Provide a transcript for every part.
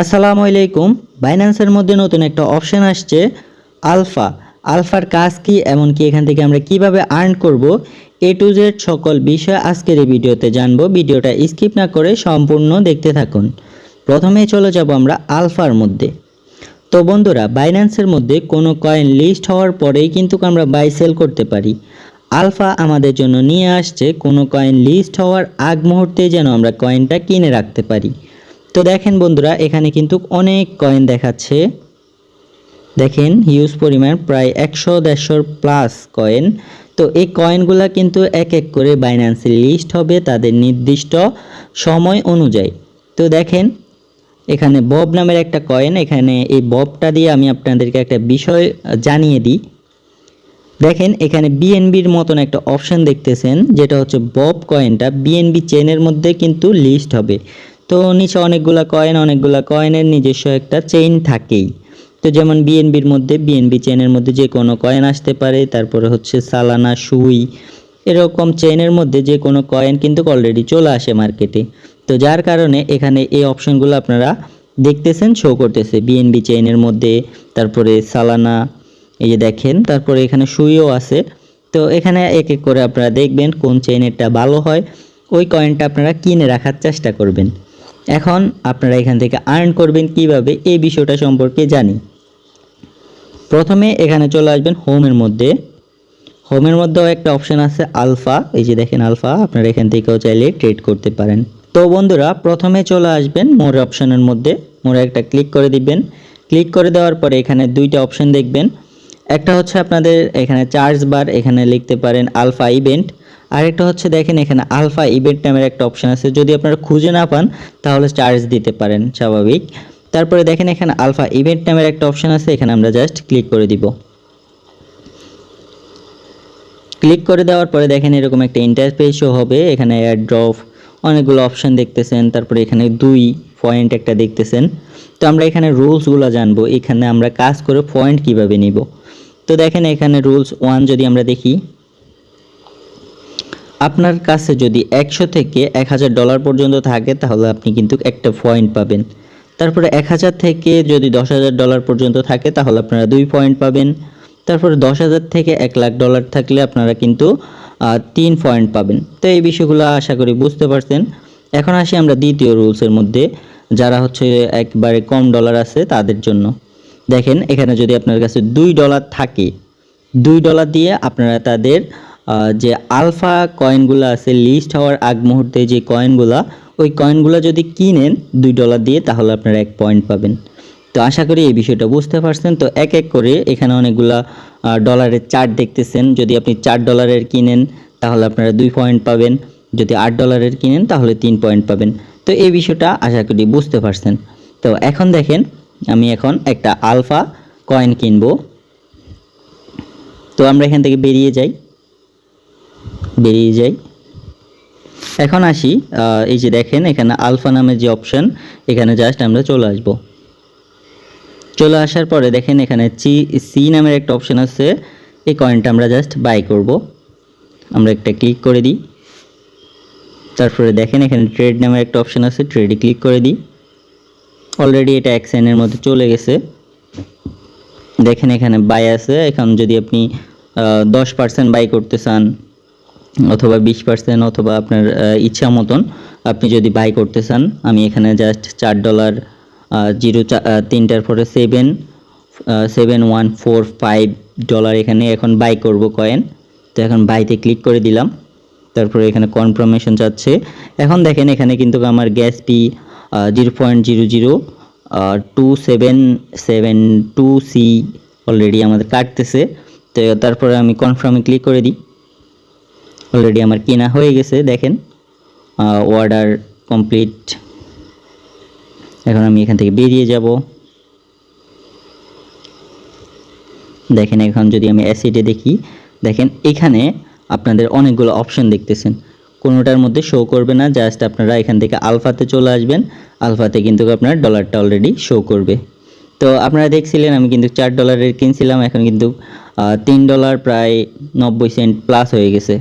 আসসালামু আলাইকুম। বাইন্যান্সের মধ্যে নতুন একটা অপশন আসছে আলফা আলফার কাজ কি, এমনকি এখান থেকে আমরা কীভাবে আর্ন করব, এ টু জেড সকল বিষয় আজকের এই ভিডিওতে জানব। ভিডিওটা স্কিপ না করে সম্পূর্ণ দেখতে থাকুন। প্রথমে চলে যাব আমরা আলফার মধ্যে। তো বন্ধুরা বাইন্যান্সের মধ্যে কোনো কয়েন লিস্ট হওয়ার পরেই কিন্তু আমরা বাই সেল করতে পারি। আলফা আমাদের জন্য নিয়ে আসছে, কোনো কয়েন লিস্ট হওয়ার আগ মুহূর্তে যেন আমরা কয়েনটা কিনে রাখতে পারি। তো দেখেন বন্ধুরা, এখানে কিন্তু অনেক কয়েন দেখাচ্ছে। দেখেন হিউজ পরিমাণ, প্রায় একশো দেড়শোর প্লাস কয়েন তো এই কয়েনগুলো কিন্তু এক এক করে বাইন্যান্সে লিস্ট হবে তাদের নির্দিষ্ট সময় অনুযায়ী। তো দেখেন, এখানে বব নামের একটা কয়েন এখানে এই ববটা দিয়ে আমি আপনাদেরকে একটা বিষয় জানিয়ে দিই। দেখেন, এখানে বিএনবির মতন একটা অপশন দেখতেছেন, যেটা হচ্ছে বব কয়েনটা বিএনবি চেনের মধ্যে কিন্তু লিস্ট হবে। তো নিচে অনেকগুলা কয়েন অনেকগুলা কয়েনের নিজস্ব একটা চেইন থাকেই। তো যেমন বিএনবির মধ্যে বিএনবি চেনের মধ্যে যে কোনো কয়েন আসতে পারে, তারপরে হচ্ছে সালানা সুই এরকম চেইনের মধ্যে যে কোনো কয়েন কিন্তু অলরেডি চলে আসে মার্কেটে তো যার কারণে এখানে এই অপশনগুলো আপনারা দেখতেছেন শো করতেছে বিএনবি চেইনের মধ্যে, তারপরে সালানা এই যে দেখেন, তারপরে এখানে সুইও আছে। তো এখানে এক এক করে আপনারা দেখবেন কোন চেইনেরটা ভালো হয়, ওই কয়েনটা আপনারা কিনে রাখার চেষ্টা করবেন। এখন আপনারা এখান থেকে আর্ন করবেন কীভাবে এই বিষয়টা সম্পর্কে জানি। প্রথমে এখানে চলে আসবেন হোমের মধ্যে। হোমের মধ্যেও একটা অপশান আছে আলফা এই যে দেখেন আলফা আপনারা এখান থেকেও চাইলে ট্রেড করতে পারেন। তো বন্ধুরা, প্রথমে চলে আসবেন মোর অপশনের মধ্যে। মোরে একটা ক্লিক করে দিবেন। ক্লিক করে দেওয়ার পরে এখানে দুইটা অপশান দেখবেন। একটা হচ্ছে আপনাদের এখানে চার্জ বার এখানে লিখতে পারেন আলফা ইভেন্ট আরেকটা হচ্ছে দেখেন এখানে আলফা ইভেন্ট নামের একটা অপশন আছে। যদি আপনারা খুঁজে না পান, তাহলে চার্জ দিতে পারেন, স্বাভাবিক। তারপরে দেখেন এখানে আলফা ইভেন্ট নামের একটা অপশন আছে, এখানে আমরা জাস্ট ক্লিক করে দিব। ক্লিক করে দেওয়ার পরে দেখেন এরকম একটা ইন্টারফেস শো হবে, এখানে অ্যাড ড্রপ অনেকগুলো অপশন দেখতেছেন, তারপরে এখানে দুই পয়েন্ট একটা দেখতেছেন। তো আমরা এখানে রুলসগুলো জানব, এখানে আমরা কাজ করে পয়েন্ট কীভাবে নিব। তো দেখেন এখানে রুলস ওয়ান যদি আমরা দেখি আপনার কাছে যদি একশো থেকে এক হাজার ডলার পর্যন্ত থাকে, তাহলে আপনি কিন্তু একটা পয়েন্ট পাবেন। তারপরে এক হাজার থেকে যদি দশ হাজার ডলার পর্যন্ত থাকে, তাহলে আপনারা দুই পয়েন্ট পাবেন। তারপরে দশ হাজার থেকে এক লাখ ডলার থাকলে আপনারা কিন্তু তিন পয়েন্ট পাবেন। তো এই বিষয়গুলো আশা করি বুঝতে পারছেন। এখন আসি আমরা দ্বিতীয় রুলসের মধ্যে, যারা হচ্ছে একবারে কম ডলার আছে তাদের জন্য। দেখেন, এখানে যদি আপনার কাছে দুই ডলার থাকে, দুই ডলার দিয়ে আপনারা তাদের যে আলফা কয়েনগুলো আছে, লিস্ট হওয়ার আগ মুহূর্তে যে কয়েনগুলো, ওই কয়েনগুলো যদি কিনেন দুই ডলার দিয়ে, তাহলে আপনারা এক পয়েন্ট পাবেন। তো আশা করি এই বিষয়টা বুঝতে পারছেন। তো এক এক করে এখানে অনেকগুলা ডলারের চার্ট দেখতেছেন। যদি আপনি চার ডলারের কিনেন, তাহলে আপনারা দুই পয়েন্ট পাবেন। যদি আট ডলারের কিনেন, তাহলে তিন পয়েন্ট পাবেন। তো এই বিষয়টা আশা করি বুঝতে পারছেন। তো এখন দেখেন, আমি এখন একটা আলফা কয়েন কিনবো। তো আমরা এখান থেকে বেরিয়ে যাই। বেরিয়ে যাই। এখন আসি এই যে দেখেন, এখানে আলফা নামের যে অপশন এখানে জাস্ট আমরা চলে আসব। চলে আসার পরে দেখেন এখানে চি সি নামের একটা অপশন আছে, এই কয়েনটা আমরা জাস্ট বাই করব। আমরা একটা ক্লিক করে দিই। তারপরে দেখেন এখানে ট্রেড নামের একটা অপশন আছে ট্রেডে ক্লিক করে দিই। অলরেডি এটা এক সেকেন্ডের মধ্যে চলে গেছে। দেখেন এখানে বাই আছে, এখন যদি আপনি দশ পার্সেন্ট বাই করতে চান অথবা বিশ পার্সেন্ট অথবা আপনার ইচ্ছা মতন আপনি যদি বাই করতে চান, আমি এখানে জাস্ট চার ডলার জিরো তিনটার পরে seven seven one four five dollar এখানে এখন বাই করব কয়েন তো এখন বাইতে ক্লিক করে দিলাম। তারপরে এখানে কনফার্মেশন যাচ্ছে। এখন দেখেন এখানে কিন্তু আমার gas fee zero point zero zero two seven seven two C already আমাদের কাটতেছে। তো তারপরে আমি কনফার্মে ক্লিক করে দিই। অলরেডি আমার কেনা হয়ে গেছে, দেখেন। অর্ডার কমপ্লিট এখন আমি এখান থেকে বেরিয়ে যাব। দেখেন, এখন যদি আমি অ্যাসিডে দেখি, দেখেন এখানে আপনাদের অনেকগুলো অপশন দেখতেছেন। কোনোটার মধ্যে শো করবে না জাস্ট আপনারা এখান থেকে আলফাতে চলে আসবেন। আলফাতে কিন্তু আপনার ডলারটা অলরেডি শো করবে। তো আপনারা দেখছিলেন, আমি কিন্তু চার ডলারের কিনছিলাম, এখন কিন্তু তিন ডলার প্রায় নব্বই সেন্ট প্লাস হয়ে গেছে।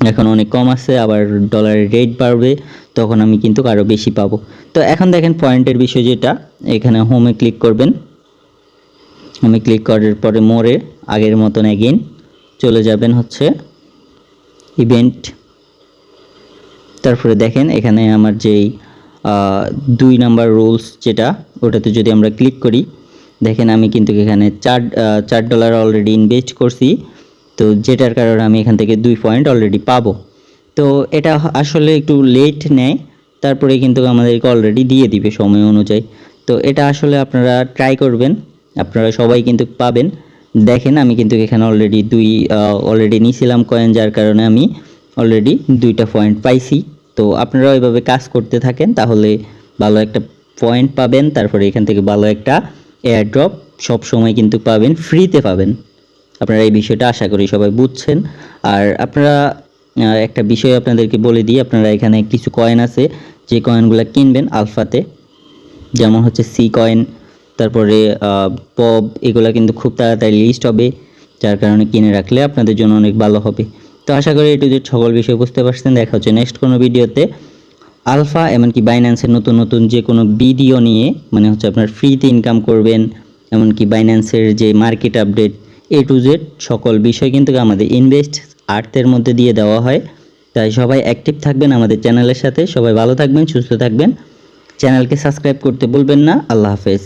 এখন অনেক কম আছে, আবার ডলারের রেট বাড়বে, তখন আমি কিন্তু আরও বেশি পাবো। তো এখন দেখেন পয়েন্টের বিষয় যেটা, এখানে হোমে ক্লিক করবেন। হোমে ক্লিক করার পরে মোড়ে আগের মতন এগেইন চলে যাবেন হচ্ছে ইভেন্ট তারপরে দেখেন এখানে আমার যেই দুই নাম্বার রুলস যেটা, ওটাতে যদি আমরা ক্লিক করি, দেখেন আমি কিন্তু এখানে চার চার ডলার অলরেডি ইনভেস্ট করছি। তো যেটার কারণে আমি এখান থেকে দুই পয়েন্ট অলরেডি পাবো। তো এটা আসলে একটু লেট নেয়, তারপরে কিন্তু আমাদেরকে অলরেডি দিয়ে দিবে সময় অনুযায়ী। তো এটা আসলে আপনারা ট্রাই করবেন, আপনারা সবাই কিন্তু পাবেন। দেখেন আমি কিন্তু এখানে অলরেডি দুই অলরেডি নিয়েছিলাম কয়েন যার কারণে আমি অলরেডি দুইটা পয়েন্ট পাইছি। তো আপনারা ওইভাবে কাজ করতে থাকেন, তাহলে ভালো একটা পয়েন্ট পাবেন, তারপরে এখান থেকে ভালো একটা এয়ার ড্রপ সব সময় কিন্তু পাবেন ফ্রিতে পাবেন। আপনারা এই বিষয়টা আশা করি সবাই বুঝছেন। আর আপনারা একটা বিষয় আপনাদেরকে বলে দিই, আপনারা এখানে কিছু কয়েন আছে, যে কয়েনগুলো কিনবেন আলফাতে, যেমন হচ্ছে সি কয়েন তারপরে পব এগুলো কিন্তু খুব তাড়াতাড়ি লিস্ট হবে, যার কারণে কিনে রাখলে আপনাদের জন্য অনেক ভালো হবে। তো আশা করি এটু যে সকল বিষয় বুঝতে পারছেন। দেখা হচ্ছে নেক্সট কোনো ভিডিওতে। আলফা, এমনকি বাইন্যান্সের নতুন নতুন যে কোনো ভিডিও নিয়ে মানে হচ্ছে আপনার ফ্রিতে ইনকাম করবেন, এমনকি বাইন্যান্সের যে market update A to Z সকল বিষয় কিন্তু আমাদের ইনভেস্ট আর্থের মধ্যে দিয়ে দেওয়া হয়। তাই সবাই অ্যাক্টিভ থাকবেন আমাদের চ্যানেলের সাথে। সবাই ভালো থাকবেন, সুস্থ থাকবেন। চ্যানেলকে সাবস্ক্রাইব করতে বলবেন না। আল্লাহ হাফেজ।